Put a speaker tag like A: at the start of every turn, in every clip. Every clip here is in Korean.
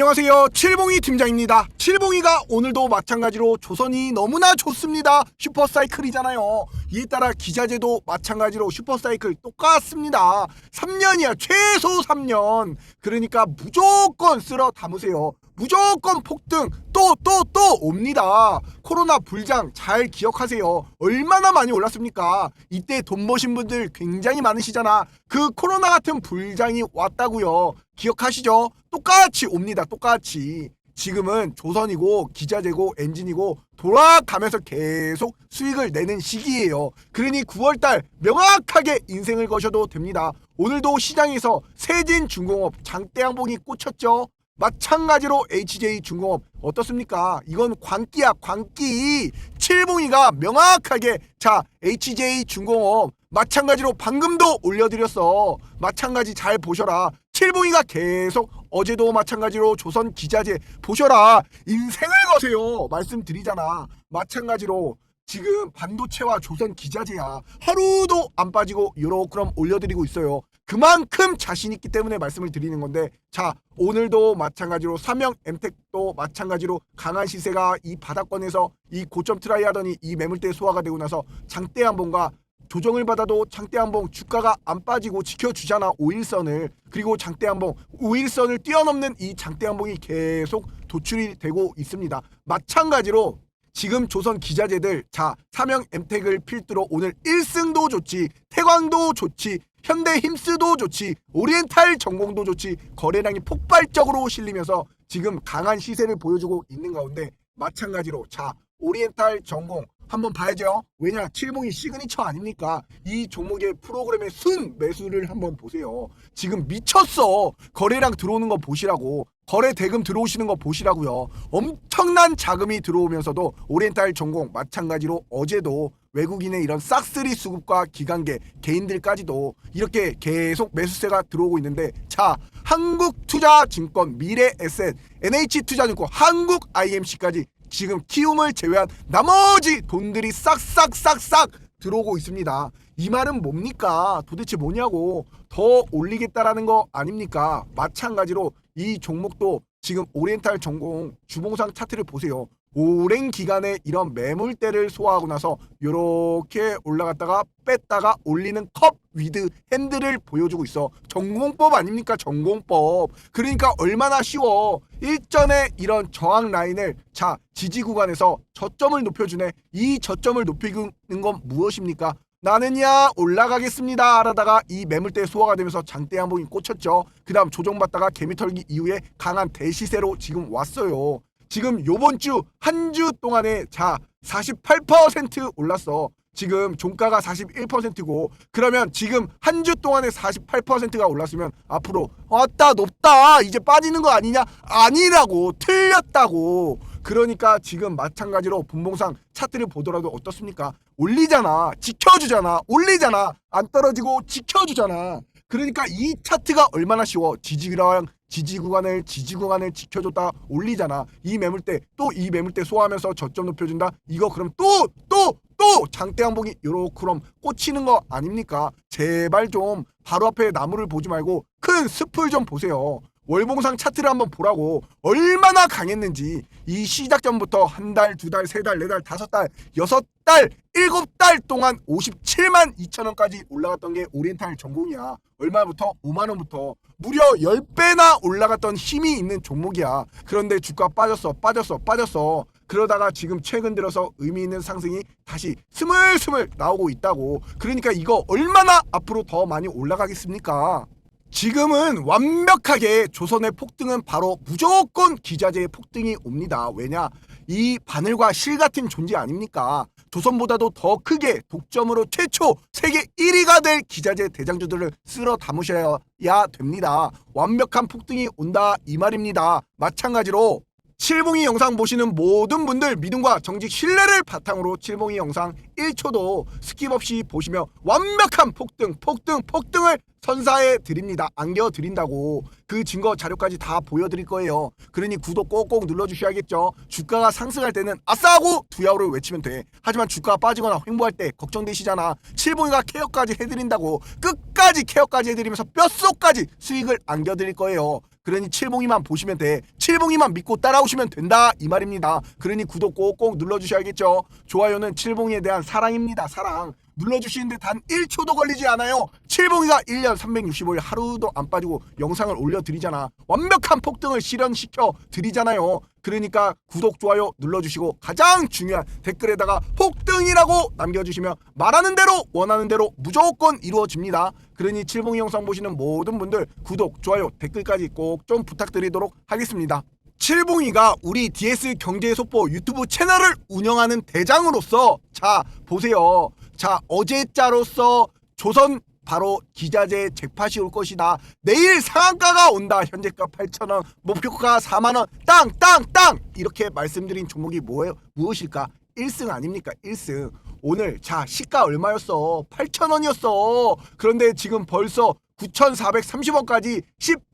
A: 안녕하세요. 칠봉이 팀장입니다. 칠봉이가 오늘도 마찬가지로 조선이 너무나 좋습니다. 슈퍼사이클이잖아요. 이에 따라 기자재도 마찬가지로 슈퍼사이클 똑같습니다. 3년이야. 최소 3년. 그러니까 무조건 쓸어 담으세요. 무조건 폭등 또 또 또 옵니다. 코로나 불장 잘 기억하세요. 얼마나 많이 올랐습니까? 이때 돈 버신 분들 굉장히 많으시잖아. 그 코로나 같은 불장이 왔다고요. 기억하시죠? 똑같이 옵니다. 똑같이. 지금은 조선이고 기자재고 엔진이고 돌아가면서 계속 수익을 내는 시기예요. 그러니 9월달 명확하게 인생을 거셔도 됩니다. 오늘도 시장에서 세진중공업 장대양봉이 꽂혔죠. 마찬가지로 HJ 중공업 어떻습니까? 이건 광기야 광기. 칠봉이가 명확하게 자 HJ 중공업 마찬가지로 방금도 올려드렸어. 마찬가지 잘 보셔라. 칠봉이가 계속 어제도 마찬가지로 조선 기자재 보셔라. 인생을 거세요. 말씀드리잖아. 마찬가지로 지금 반도체와 조선 기자재야 하루도 안 빠지고 요렇게 그럼 올려드리고 있어요. 그만큼 자신 있기 때문에 말씀을 드리는 건데 자 오늘도 마찬가지로 삼형 엠텍도 마찬가지로 강한 시세가 이 바닥권에서 이 고점 트라이 하더니 이 매물대 소화가 되고 나서 장대 한번과 조정을 받아도 장대 한봉 주가가 안 빠지고 지켜주잖아 5일선을. 그리고 장대 한봉 5일선을 뛰어넘는 이 장대 한봉이 계속 도출이 되고 있습니다. 마찬가지로 지금 조선 기자재들 자 삼형 엠텍을 필두로 오늘 1승도 좋지 태광도 좋지 현대 힘스도 좋지 오리엔탈 전공도 좋지 거래량이 폭발적으로 실리면서 지금 강한 시세를 보여주고 있는 가운데 마찬가지로 자 오리엔탈 전공 한번 봐야죠. 왜냐 칠봉이 시그니처 아닙니까? 이 종목의 프로그램의 순 매수를 한번 보세요. 지금 미쳤어. 거래량 들어오는 거 보시라고. 거래 대금 들어오시는 거 보시라고요. 엄청난 자금이 들어오면서도 오리엔탈 전공 마찬가지로 어제도 외국인의 이런 싹쓸이 수급과 기관계 개인들까지도 이렇게 계속 매수세가 들어오고 있는데 자 한국투자증권 미래에셋 NH투자증권 한국 IMC까지 지금 키움을 제외한 나머지 돈들이 싹싹싹싹 들어오고 있습니다. 이 말은 뭡니까? 도대체 뭐냐고 더 올리겠다라는 거 아닙니까? 마찬가지로 이 종목도 지금 오리엔탈 전공 주봉상 차트를 보세요. 오랜 기간에 이런 매물대를 소화하고 나서 이렇게 올라갔다가 뺐다가 올리는 컵 위드 핸들을 보여주고 있어. 전공법 아닙니까? 전공법. 그러니까 얼마나 쉬워. 일전에 이런 저항 라인을 자 지지 구간에서 저점을 높여주네. 이 저점을 높이는 건 무엇입니까? 나는야 올라가겠습니다 하다가 이 매물대 소화가 되면서 장대 한봉이 꽂혔죠. 그 다음 조정받다가 개미털기 이후에 강한 대시세로 지금 왔어요. 지금 요번 주 한 주 동안에 자 48% 올랐어. 지금 종가가 41%고 그러면 지금 한 주 동안에 48%가 올랐으면 앞으로 왔다 높다 이제 빠지는 거 아니냐? 아니라고 틀렸다고. 그러니까 지금 마찬가지로 분봉상 차트를 보더라도 어떻습니까? 올리잖아 지켜주잖아 올리잖아. 안 떨어지고 지켜주잖아. 그러니까 이 차트가 얼마나 쉬워? 지지랑 지지 구간을 지지 구간을 지켜줬다 올리잖아. 이 매물대 또 이 매물대 소화하면서 저점 높여준다. 이거 그럼 또 또 또 장대 한봉이 요렇게 그럼 꽂히는 거 아닙니까? 제발 좀 바로 앞에 나무를 보지 말고 큰 숲을 좀 보세요 월봉상 차트를 한번 보라고 얼마나 강했는지 이 시작 전부터 한 달, 두 달, 세 달, 네 달, 다섯 달, 여섯 달, 일곱 달 동안 57만 2천 원까지 올라갔던 게 오리엔탈 전공이야. 얼마부터? 5만 원부터 무려 10배나 올라갔던 힘이 있는 종목이야. 그런데 주가 빠졌어, 빠졌어, 빠졌어. 그러다가 지금 최근 들어서 의미 있는 상승이 다시 스물스물 나오고 있다고. 그러니까 이거 얼마나 앞으로 더 많이 올라가겠습니까? 지금은 완벽하게 조선의 폭등은 바로 무조건 기자재의 폭등이 옵니다. 왜냐? 이 바늘과 실 같은 존재 아닙니까? 조선보다도 더 크게 독점으로 최초 세계 1위가 될 기자재 대장주들을 쓸어 담으셔야 됩니다. 완벽한 폭등이 온다 이 말입니다. 마찬가지로 칠봉이 영상 보시는 모든 분들 믿음과 정직 신뢰를 바탕으로 칠봉이 영상 1초도 스킵 없이 보시면 완벽한 폭등, 폭등, 폭등을 선사해 드립니다. 안겨 드린다고 그 증거 자료까지 다 보여드릴 거예요. 그러니 구독 꼭꼭 눌러주셔야겠죠. 주가가 상승할 때는 아싸하고 두야호를 외치면 돼. 하지만 주가가 빠지거나 횡보할 때 걱정되시잖아. 칠봉이가 케어까지 해드린다고 끝까지 케어까지 해드리면서 뼛속까지 수익을 안겨드릴 거예요. 그러니 칠봉이만 보시면 돼. 칠봉이만 믿고 따라오시면 된다 이 말입니다. 그러니 구독 꼭꼭 눌러주셔야겠죠. 좋아요는 칠봉이에 대한 사랑입니다. 사랑. 눌러주시는데 단 1초도 걸리지 않아요. 칠봉이가 1년 365일 하루도 안 빠지고 영상을 올려드리잖아. 완벽한 폭등을 실현시켜 드리잖아요. 그러니까 구독, 좋아요 눌러주시고 가장 중요한 댓글에다가 폭등이라고 남겨주시면 말하는 대로 원하는 대로 무조건 이루어집니다. 그러니 칠봉이 영상 보시는 모든 분들 구독, 좋아요, 댓글까지 꼭 좀 부탁드리도록 하겠습니다. 칠봉이가 우리 DS 경제 속보 유튜브 채널을 운영하는 대장으로서 자 보세요. 자 어제자로서 조선 바로 기자재 잭팟이 올 것이다. 내일 상한가가 온다. 현재가 8,000원, 목표가 4만 원. 땅, 땅, 땅. 이렇게 말씀드린 종목이 뭐예요? 무엇일까? 1승 아닙니까? 1승. 오늘 자 시가 얼마였어? 8,000원이었어. 그런데 지금 벌써 9,430원까지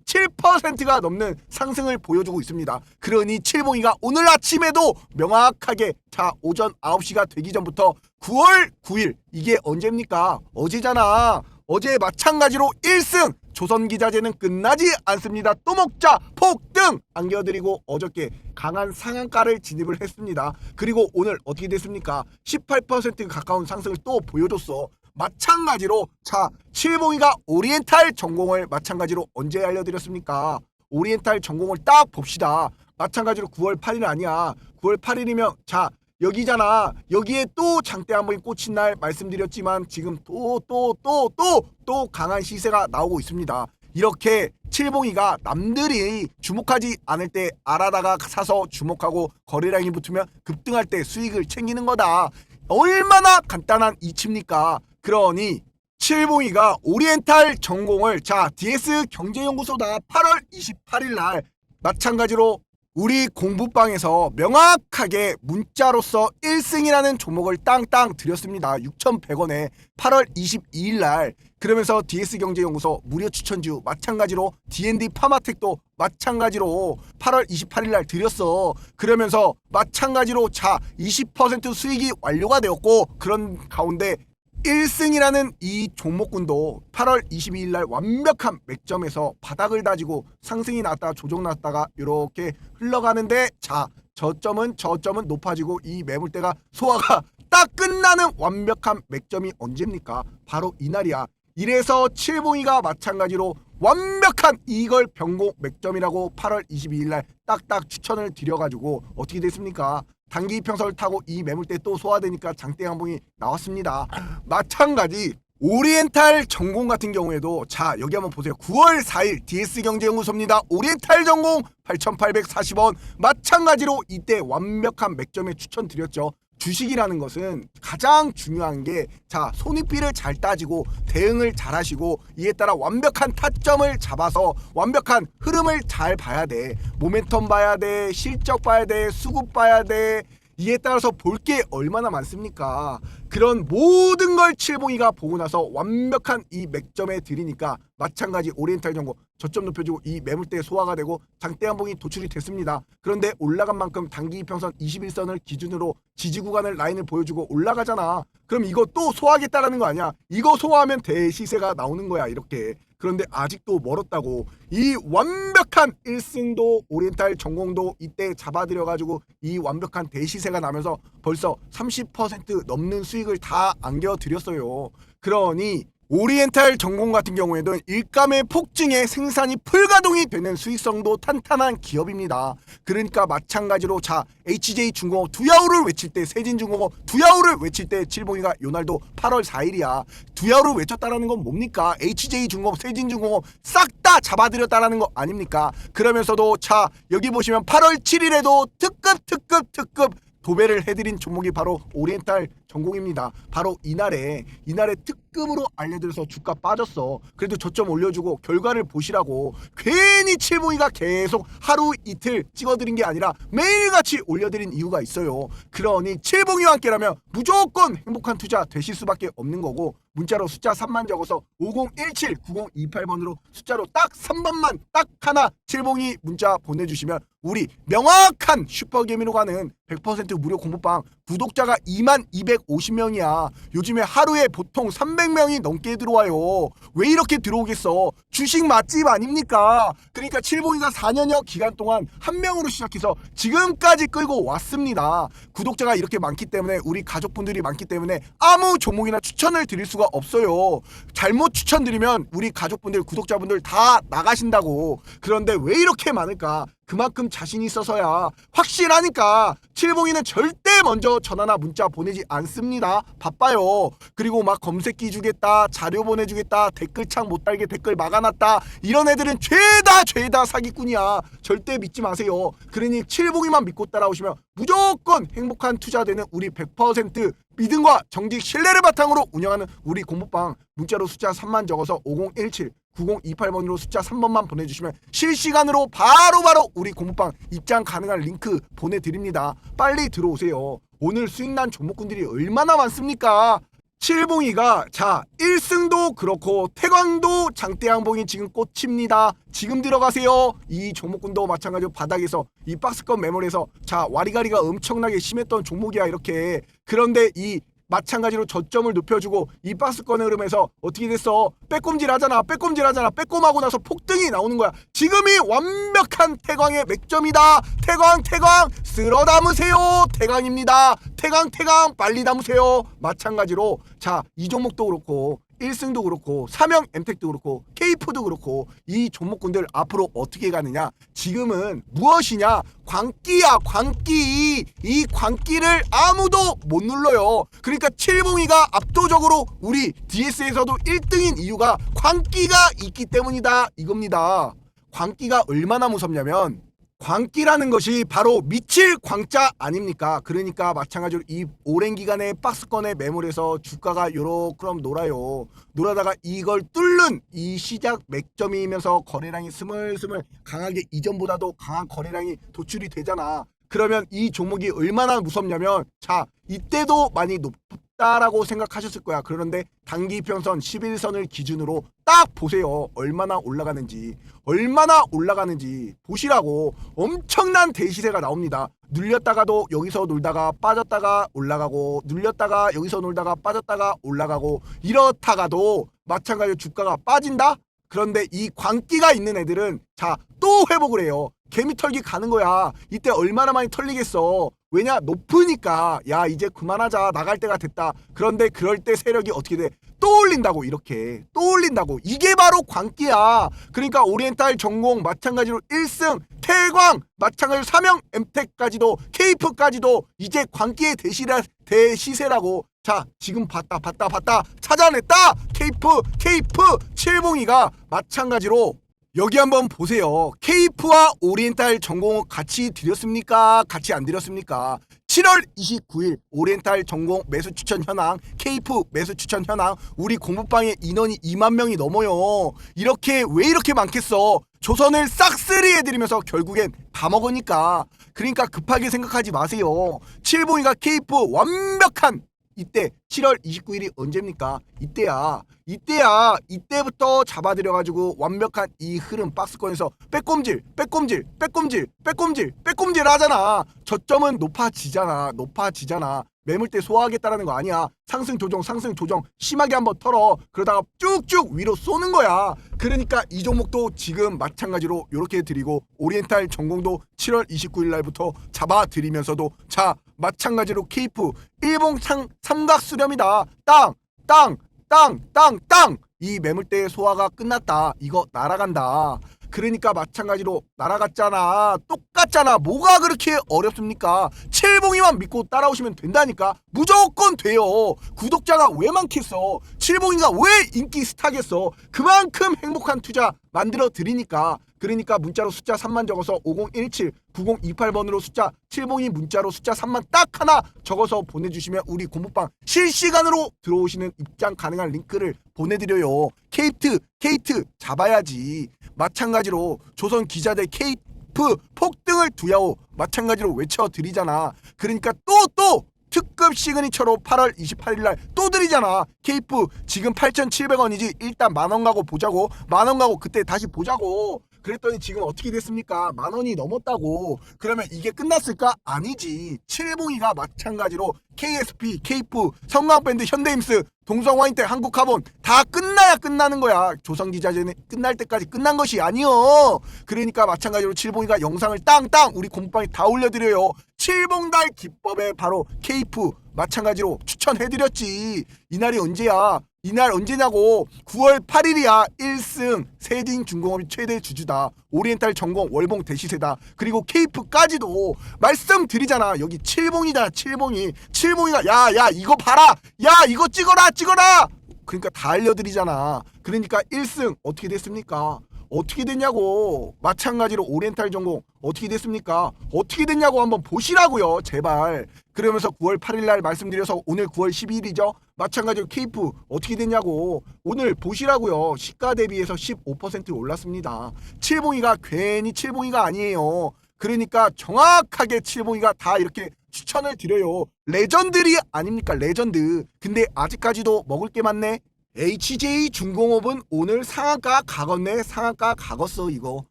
A: 17%가 넘는 상승을 보여주고 있습니다. 그러니 칠봉이가 오늘 아침에도 명확하게 자 오전 9시가 되기 전부터 9월 9일 이게 언제입니까? 어제잖아. 어제 마찬가지로 1승 조선기자재는 끝나지 않습니다. 또 먹자 폭등 안겨드리고 어저께 강한 상한가를 진입을 했습니다. 그리고 오늘 어떻게 됐습니까? 18% 가까운 상승을 또 보여줬어. 마찬가지로 자 칠봉이가 오리엔탈 전공을 마찬가지로 언제 알려드렸습니까? 오리엔탈 전공을 딱 봅시다. 마찬가지로 9월 8일 아니야. 9월 8일이면 자 여기잖아. 여기에 또 장대 한번 꽂힌 날 말씀드렸지만 지금 또 또 또 또 또 강한 시세가 나오고 있습니다. 이렇게 칠봉이가 남들이 주목하지 않을 때 알아다가 사서 주목하고 거래량이 붙으면 급등할 때 수익을 챙기는 거다. 얼마나 간단한 이치입니까? 그러니 칠봉이가 오리엔탈 전공을 자 DS 경제연구소다 8월 28일 날 마찬가지로 우리 공부방에서 명확하게 문자로서 1승이라는 종목을 땅땅 드렸습니다. 6,100원에 8월 22일 날 그러면서 DS경제연구소 무료 추천주 마찬가지로 D&D 파마텍도 마찬가지로 8월 28일 날 드렸어. 그러면서 마찬가지로 자 20% 수익이 완료가 되었고 그런 가운데 1승이라는 이 종목군도 8월 22일 날 완벽한 맥점에서 바닥을 다지고 상승이 났다가 조정 났다가 이렇게 흘러가는데 자 저점은 저점은 높아지고 이 매물대가 소화가 딱 끝나는 완벽한 맥점이 언제입니까? 바로 이날이야. 이래서 칠봉이가 마찬가지로 완벽한 이걸 변곡 맥점이라고 8월 22일 날 딱딱 추천을 드려가지고 어떻게 됐습니까? 단기 평선을 타고 이 매물대 또 소화되니까 장대 양봉이 나왔습니다. 마찬가지 오리엔탈 전공 같은 경우에도 자 여기 한번 보세요. 9월 4일 DS 경제연구소입니다. 오리엔탈 전공 8,840원 마찬가지로 이때 완벽한 맥점에 추천드렸죠. 주식이라는 것은 가장 중요한 게 자 손익비를 잘 따지고 대응을 잘 하시고 이에 따라 완벽한 타점을 잡아서 완벽한 흐름을 잘 봐야 돼. 모멘텀 봐야 돼. 실적 봐야 돼. 수급 봐야 돼 이에 따라서 볼 게 얼마나 많습니까 그런 모든 걸 칠봉이가 보고 나서 완벽한 이 맥점에 들이니까 마찬가지 오리엔탈 정보 저점 높여주고 이 매물대 소화가 되고 장대 한봉이 도출이 됐습니다. 그런데 올라간 만큼 단기 이평선 21선을 기준으로 지지 구간을 라인을 보여주고 올라가잖아. 그럼 이거 또 소화하겠다라는 거 아니야? 이거 소화하면 대시세가 나오는 거야 이렇게. 그런데 아직도 멀었다고 이 완벽한 1승도 오리엔탈 전공도 이때 잡아들여가지고 이 완벽한 대시세가 나면서 벌써 30% 넘는 수익을 다 안겨드렸어요. 그러니 오리엔탈 전공 같은 경우에는 일감의 폭증에 생산이 풀가동이 되는 수익성도 탄탄한 기업입니다. 그러니까 마찬가지로 자 HJ 중공업 두야우를 외칠 때 세진 중공업 두야우를 외칠 때 칠봉이가 요날도 8월 4일이야. 두야우를 외쳤다라는 건 뭡니까? HJ 중공업 세진 중공업 싹 다 잡아들였다라는 거 아닙니까? 그러면서도 자 여기 보시면 8월 7일에도 특급 특급 특급 도배를 해드린 종목이 바로 오리엔탈 전공입니다. 바로 이날에 이날에 특급으로 알려드려서 주가 빠졌어. 그래도 저점 올려주고 결과를 보시라고 괜히 칠봉이가 계속 하루 이틀 찍어드린 게 아니라 매일같이 올려드린 이유가 있어요. 그러니 칠봉이와 함께라면 무조건 행복한 투자 되실 수밖에 없는 거고 문자로 숫자 3만 적어서 5017 9028번으로 숫자로 딱 3번만 딱 하나 칠봉이 문자 보내주시면 우리 명확한 슈퍼개미로 가는 100% 무료 공부방 구독자가 2만 250명이야. 요즘에 하루에 보통 300명이 넘게 들어와요. 왜 이렇게 들어오겠어? 주식 맛집 아닙니까? 그러니까 칠봉이가 4년여 기간 동안 한 명으로 시작해서 지금까지 끌고 왔습니다. 구독자가 이렇게 많기 때문에 우리 가족분들이 많기 때문에 아무 종목이나 추천을 드릴 수가 없어요. 잘못 추천드리면 우리 가족분들, 구독자분들 다 나가신다고. 그런데 왜 이렇게 많을까? 그만큼 자신이 있어서야 확실하니까 칠봉이는 절대 먼저 전화나 문자 보내지 않습니다. 바빠요. 그리고 막 검색기 주겠다, 자료 보내주겠다, 댓글창 못 달게 댓글 막아놨다. 이런 애들은 죄다 죄다 사기꾼이야. 절대 믿지 마세요. 그러니 칠봉이만 믿고 따라오시면 무조건 행복한 투자되는 우리 100% 믿음과 정직 신뢰를 바탕으로 운영하는 우리 공부방 문자로 숫자 3만 적어서 5017 9028번으로 숫자 3번만 보내주시면 실시간으로 바로바로 우리 공부방 입장 가능한 링크 보내드립니다. 빨리 들어오세요. 오늘 수익난 종목군들이 얼마나 많습니까? 칠봉이가 자 1승도 그렇고 태광도 장대양봉이 지금 꽂힙니다. 지금 들어가세요. 이 종목군도 마찬가지로 바닥에서 이 박스권 매몰에서 자 와리가리가 엄청나게 심했던 종목이야 이렇게 그런데 이 마찬가지로 저점을 높여주고 이 박스권의 흐름에서 어떻게 됐어? 빼꼼질 하잖아. 빼꼼질 하잖아. 빼꼼하고 나서 폭등이 나오는 거야. 지금이 완벽한 태광의 맥점이다. 태광, 태광, 쓸어 담으세요. 태광입니다. 태광, 태광, 빨리 담으세요. 마찬가지로 자, 이 종목도 그렇고 1승도 그렇고 삼형 엠텍도 그렇고 케이프도 그렇고 이 종목군들 앞으로 어떻게 가느냐? 지금은 무엇이냐? 광기야 광기. 이 광기를 아무도 못 눌러요. 그러니까 칠봉이가 압도적으로 우리 DS에서도 1등인 이유가 광기가 있기 때문이다 이겁니다. 광기가 얼마나 무섭냐면 광기라는 것이 바로 미칠 광자 아닙니까? 그러니까 마찬가지로 이 오랜 기간에 박스권에 매몰해서 주가가 요렇게 놀아요. 놀아다가 이걸 뚫는 이 시작 맥점이면서 거래량이 스물스물 강하게 이전보다도 강한 거래량이 도출이 되잖아. 그러면 이 종목이 얼마나 무섭냐면 자 이때도 많이 높 다라고 생각하셨을 거야. 그런데 단기 평선 11선을 기준으로 딱 보세요. 얼마나 올라가는지. 얼마나 올라가는지 보시라고 엄청난 대시세가 나옵니다. 눌렸다가도 여기서 놀다가 빠졌다가 올라가고 눌렸다가 여기서 놀다가 빠졌다가 올라가고 이렇다가도 마찬가지로 주가가 빠진다? 그런데 이 광기가 있는 애들은 자 또 회복을 해요. 개미 털기 가는 거야. 이때 얼마나 많이 털리겠어. 왜냐 높으니까 야 이제 그만하자 나갈 때가 됐다. 그런데 그럴 때 세력이 어떻게 돼? 또 올린다고 이렇게 또 올린다고 이게 바로 광기야. 그러니까 오리엔탈 전공 마찬가지로 1승 태광 마찬가지로 사명 엠텍까지도 케이프까지도 이제 광기의 대시라 대시세라고 자 지금 봤다 봤다 봤다 찾아냈다 케이프 케이프 칠봉이가 마찬가지로 여기 한번 보세요. 케이프와 오리엔탈 전공 같이 드렸습니까? 같이 안 드렸습니까? 7월 29일 오리엔탈 전공 매수 추천 현황, 케이프 매수 추천 현황, 우리 공부방에 인원이 2만 명이 넘어요. 이렇게 왜 이렇게 많겠어? 조선을 싹쓸이 해드리면서 결국엔 다 먹으니까. 그러니까 급하게 생각하지 마세요. 칠봉이가 케이프 완벽한 이때 7월 29일이 언제입니까? 이때야. 이때야. 이때부터 잡아들여가지고 완벽한 이 흐름 박스권에서 빼꼼질, 빼꼼질, 빼꼼질, 빼꼼질, 빼꼼질 하잖아. 저점은 높아지잖아. 높아지잖아. 매물대 소화하겠다라는 거 아니야. 상승 조정, 상승 조정 심하게 한번 털어. 그러다가 쭉쭉 위로 쏘는 거야. 그러니까 이 종목도 지금 마찬가지로 이렇게 드리고 오리엔탈 전공도 7월 29일 날부터 잡아드리면서도 자 마찬가지로 케이프 일봉 창 삼각 수렴이다. 땅, 땅, 땅, 땅, 땅. 이 매물대 소화가 끝났다. 이거 날아간다. 그러니까 마찬가지로 날아갔잖아. 똑같잖아. 뭐가 그렇게 어렵습니까? 칠봉이만 믿고 따라오시면 된다니까. 무조건 돼요. 구독자가 왜 많겠어? 칠봉이가 왜 인기 스타겠어? 그만큼 행복한 투자 만들어 드리니까 그러니까 문자로 숫자 3만 적어서 5017 9028번으로 숫자 702 문자로 숫자 3만 딱 하나 적어서 보내주시면 우리 공부방 실시간으로 들어오시는 입장 가능한 링크를 보내드려요. 케이트 케이트 잡아야지. 마찬가지로 조선 기자들 케이프 폭등을 두야오 마찬가지로 외쳐드리잖아. 그러니까 또 또 특급 시그니처로 8월 28일 날 또 드리잖아. 케이프 지금 8,700원이지. 일단 만원 가고 보자고. 만원 가고 그때 다시 보자고. 그랬더니 지금 어떻게 됐습니까? 만 원이 넘었다고. 그러면 이게 끝났을까? 아니지. 7봉이가 마찬가지로 KSP, 케이프, 성광밴드, 현대임스, 동성와인텍, 한국카본 다 끝나야 끝나는 거야. 조선기자재는 끝날 때까지 끝난 것이 아니요. 그러니까 마찬가지로 칠봉이가 영상을 땅땅 우리 공방에 다 올려드려요. 칠봉달 기법에 바로 케이프 마찬가지로 추천해드렸지. 이날이 언제야? 이날 언제냐고. 9월 8일이야. 1승. 세딩 중공업이 최대 주주다. 오리엔탈 전공 월봉 대시세다. 그리고 케이프까지도 말씀드리잖아. 여기 칠봉이잖아 칠봉이. 칠봉이가 야야 이거 봐라. 야 이거 찍어라 찍어라. 그러니까 다 알려드리잖아. 그러니까 1승 어떻게 됐습니까 어떻게 됐냐고. 마찬가지로 오리엔탈 전공 어떻게 됐습니까? 어떻게 됐냐고 한번 보시라고요 제발. 그러면서 9월 8일 날 말씀드려서 오늘 9월 12일이죠? 마찬가지로 케이프 어떻게 됐냐고. 오늘 보시라고요. 시가 대비해서 15% 올랐습니다. 칠봉이가 괜히 칠봉이가 아니에요. 그러니까 정확하게 칠봉이가 다 이렇게 추천을 드려요. 레전드리 아닙니까? 레전드. 근데 아직까지도 먹을 게 많네 HJ 중공업은 오늘 상한가 가겄네? 상한가 가겄어 이거.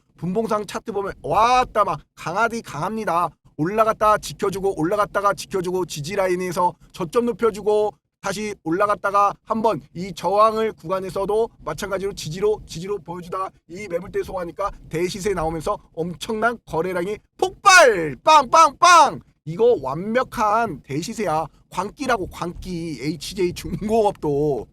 A: 분봉상 차트 보면 왔다 막 강하디 강합니다. 올라갔다 지켜주고 올라갔다가 지켜주고 지지라인에서 저점 높여주고 다시 올라갔다가 한번 이 저항을 구간에서도 마찬가지로 지지로 지지로 보여주다가 이 매물대 소화하니까 대시세 나오면서 엄청난 거래량이 폭발! 빵빵빵! 이거 완벽한 대시세야. 광기라고 광기. HJ 중공업도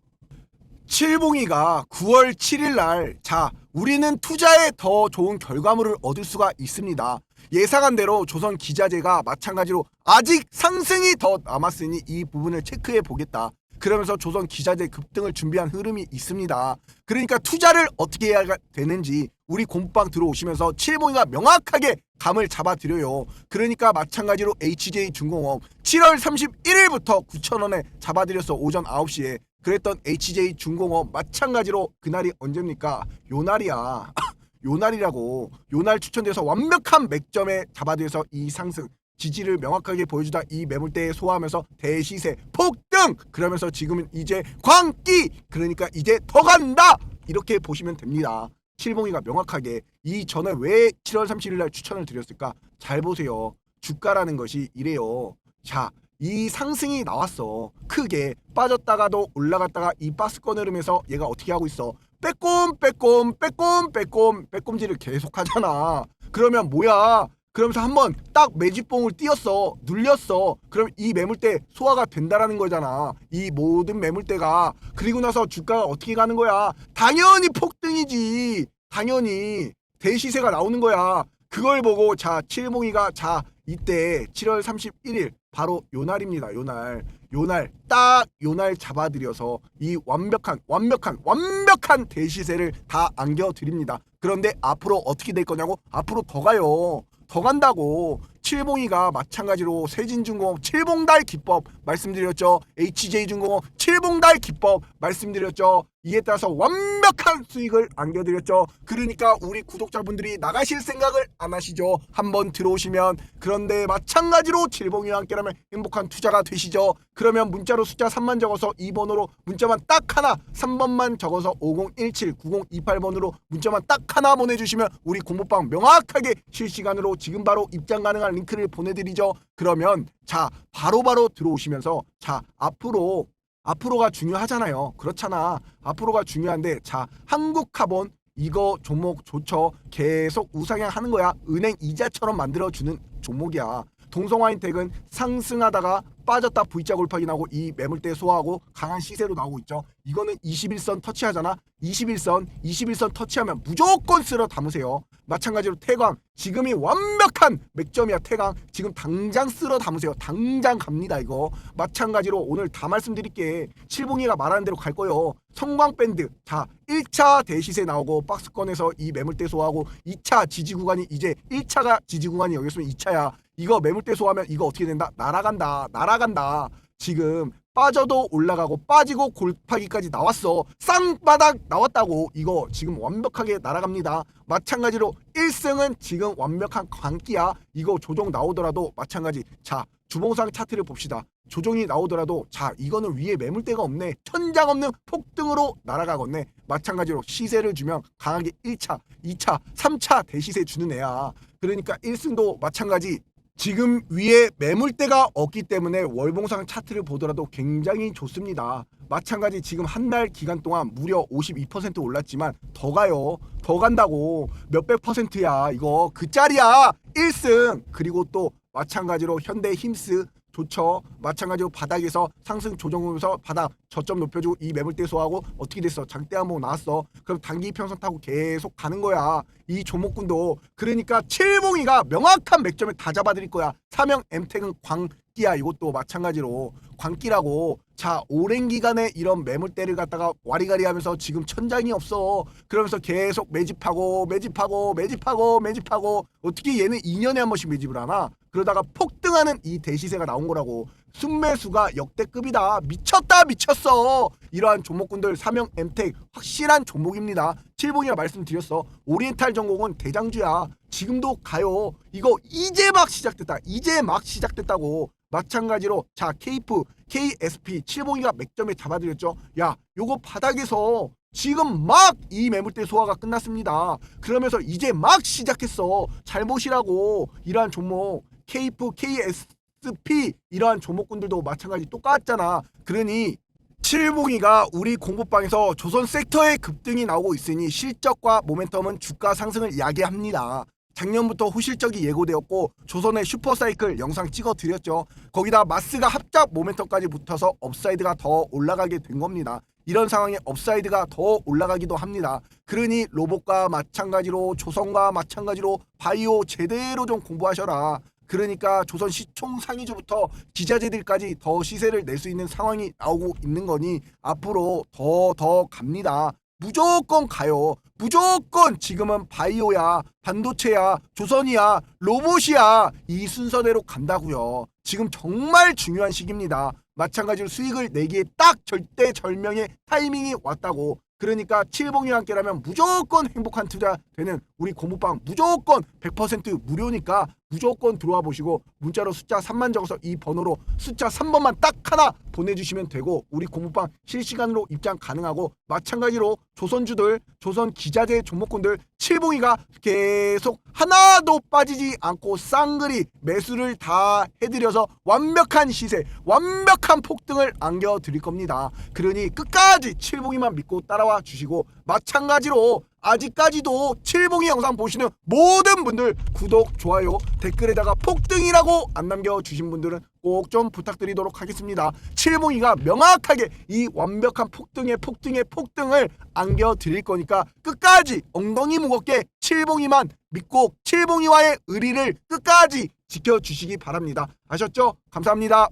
A: 칠봉이가 9월 7일 날, 자, 우리는 투자에 더 좋은 결과물을 얻을 수가 있습니다. 예상한 대로 조선 기자재가 마찬가지로 아직 상승이 더 남았으니 이 부분을 체크해 보겠다. 그러면서 조선 기자재 급등을 준비한 흐름이 있습니다. 그러니까 투자를 어떻게 해야 되는지 우리 공방 들어오시면서 칠봉이가 명확하게 감을 잡아드려요. 그러니까 마찬가지로 HJ 중공업 7월 31일부터 9,000원에 잡아드렸어. 오전 9시에. 그랬던 HJ 중공업 마찬가지로 그날이 언제입니까? 요날이야. 요날이라고. 요날 추천돼서 완벽한 맥점에 잡아들여서 이 상승 지지를 명확하게 보여주다 이 매물대에 소화하면서 대시세 폭등 그러면서 지금은 이제 광기 그러니까 이제 더 간다 이렇게 보시면 됩니다. 칠봉이가 명확하게 이 전에 왜 7월 30일 날 추천을 드렸을까? 잘 보세요. 주가라는 것이 이래요. 자, 이 상승이 나왔어. 크게 빠졌다가도 올라갔다가 이 박스권 흐름에서 얘가 어떻게 하고 있어? 빼꼼 빼꼼 빼꼼 빼꼼 빼꼼질을 계속 하잖아. 그러면 뭐야? 그러면서 한번 딱 매집봉을 띄었어 눌렸어 그럼 이 매물대 소화가 된다라는 거잖아 이 모든 매물대가 그리고 나서 주가가 어떻게 가는 거야 당연히 폭등이지 당연히 대시세가 나오는 거야 그걸 보고 자 칠봉이가 자 이때 7월 31일 바로 요날입니다 요날. 요날 딱 요날 잡아들여서 이 완벽한 완벽한 완벽한 대시세를 다 안겨 드립니다. 그런데 앞으로 어떻게 될 거냐고? 앞으로 더 가요. 더 간다고. 칠봉이가 마찬가지로 세진중공업 칠봉달 기법 말씀드렸죠. HJ중공업 칠봉달 기법 말씀드렸죠 이에 따라서 완벽한 수익을 안겨드렸죠. 그러니까 우리 구독자분들이 나가실 생각을 안 하시죠. 한번 들어오시면. 그런데 마찬가지로 칠봉이와 함께라면 행복한 투자가 되시죠. 그러면 문자로 숫자 3만 적어서 2번으로 문자만 딱 하나 3번만 적어서 5017 9028번으로 문자만 딱 하나 보내주시면 우리 공모방 명확하게 실시간으로 지금 바로 입장 가능한 링크를 보내드리죠. 그러면 자 바로바로 들어오시면서 자 앞으로 앞으로가 중요하잖아요. 그렇잖아. 앞으로가 중요한데 자 한국카본 이거 종목 좋죠. 계속 우상향 하는 거야. 은행 이자처럼 만들어주는 종목이야. 동성화인텍은 상승하다가 빠졌다 V자 골파기 나오고 이 매물대 소화하고 강한 시세로 나오고 있죠. 이거는 21선 터치하잖아. 21선, 21선 터치하면 무조건 쓸어 담으세요. 마찬가지로 태광. 지금이 완벽한 맥점이야 태광. 지금 당장 쓸어 담으세요. 당장 갑니다 이거. 마찬가지로 오늘 다 말씀드릴게. 칠봉이가 말하는 대로 갈 거요. 성광밴드. 자 1차 대시세 나오고 박스권에서 이 매물대 소화하고 2차 지지 구간이 이제 1차가 지지 구간이 여기있으면 2차야. 이거 매물대 소화하면 이거 어떻게 된다? 날아간다. 날아간다. 지금 빠져도 올라가고 빠지고 골파기까지 나왔어. 쌍바닥 나왔다고. 이거 지금 완벽하게 날아갑니다. 마찬가지로 1승은 지금 완벽한 광기야. 이거 조정 나오더라도 마찬가지. 자 주봉상 차트를 봅시다. 조정이 나오더라도 자 이거는 위에 매물대가 없네. 천장 없는 폭등으로 날아가겠네. 마찬가지로 시세를 주면 강하게 1차 2차 3차 대시세 주는 애야. 그러니까 1승도 마찬가지 지금 위에 매물대가 없기 때문에 월봉상 차트를 보더라도 굉장히 좋습니다. 마찬가지 지금 한 달 기간 동안 무려 52% 올랐지만 더 가요. 더 간다고 몇백 퍼센트야. 이거 그 짤이야. 1승. 그리고 또 마찬가지로 현대 힘스 좋죠. 마찬가지로 바닥에서 상승 조정하면서 바닥 저점 높여주고 이 매물대 소화하고 어떻게 됐어? 장대 한번 나왔어. 그럼 단기 평선 타고 계속 가는 거야. 이 조목군도 그러니까 칠봉이가 명확한 맥점을 다 잡아드릴 거야. 사명 엠텍은 광기야. 이것도 마찬가지로 광기라고. 자 오랜 기간에 이런 매물대를 갖다가 와리가리 하면서 지금 천장이 없어. 그러면서 계속 매집하고 매집하고 매집하고 매집하고 어떻게 얘는 2년에 한 번씩 매집을 하나? 그러다가 폭등하는 이 대시세가 나온 거라고. 순매수가 역대급이다. 미쳤다 미쳤어. 이러한 종목군들 사명 엠텍 확실한 종목입니다. 칠봉이라 말씀드렸어. 오리엔탈 전공은 대장주야. 지금도 가요. 이거 이제 막 시작됐다. 이제 막 시작됐다고. 마찬가지로 자 케이프 KSP 칠봉이가 맥점에 잡아드렸죠. 야 요거 바닥에서 지금 막 이 매물대 소화가 끝났습니다. 그러면서 이제 막 시작했어. 잘 보시라고 이러한 종목 케이프 KSP 이러한 종목군들도 마찬가지 똑같잖아. 그러니 칠봉이가 우리 공부방에서 조선 섹터의 급등이 나오고 있으니 실적과 모멘텀은 주가 상승을 야기합니다. 작년부터 후실적이 예고되었고 조선의 슈퍼사이클 영상 찍어 드렸죠. 거기다 마스가 합작 모멘텀까지 붙어서 업사이드가 더 올라가게 된 겁니다. 이런 상황에 업사이드가 더 올라가기도 합니다. 그러니 로봇과 마찬가지로 조선과 마찬가지로 바이오 제대로 좀 공부하셔라. 그러니까 조선 시총 상위주부터 기자재들까지 더 시세를 낼 수 있는 상황이 나오고 있는 거니 앞으로 더더 갑니다. 무조건 가요. 무조건 지금은 바이오야, 반도체야, 조선이야, 로봇이야 이 순서대로 간다고요. 지금 정말 중요한 시기입니다. 마찬가지로 수익을 내기에 딱 절대절명의 타이밍이 왔다고. 그러니까 칠봉이와 함께라면 무조건 행복한 투자 되는 우리 고무방 무조건 100% 무료니까 무조건 들어와 보시고 문자로 숫자 3만 적어서 이 번호로 숫자 3번만 딱 하나 보내주시면 되고 우리 고무방 실시간으로 입장 가능하고 마찬가지로 조선주들 조선 기자재 종목군들 칠봉이가 계속 하나도 빠지지 않고 쌍그리 매수를 다 해드려서 완벽한 시세 완벽한 폭등을 안겨드릴 겁니다. 그러니 끝까지 칠봉이만 믿고 따라와 주시고 마찬가지로 아직까지도 칠봉이 영상 보시는 모든 분들 구독, 좋아요, 댓글에다가 폭등이라고 안 남겨주신 분들은 꼭 좀 부탁드리도록 하겠습니다. 칠봉이가 명확하게 이 완벽한 폭등의 폭등의 폭등을 안겨드릴 거니까 끝까지 엉덩이 무겁게 칠봉이만 믿고 칠봉이와의 의리를 끝까지 지켜주시기 바랍니다. 아셨죠? 감사합니다.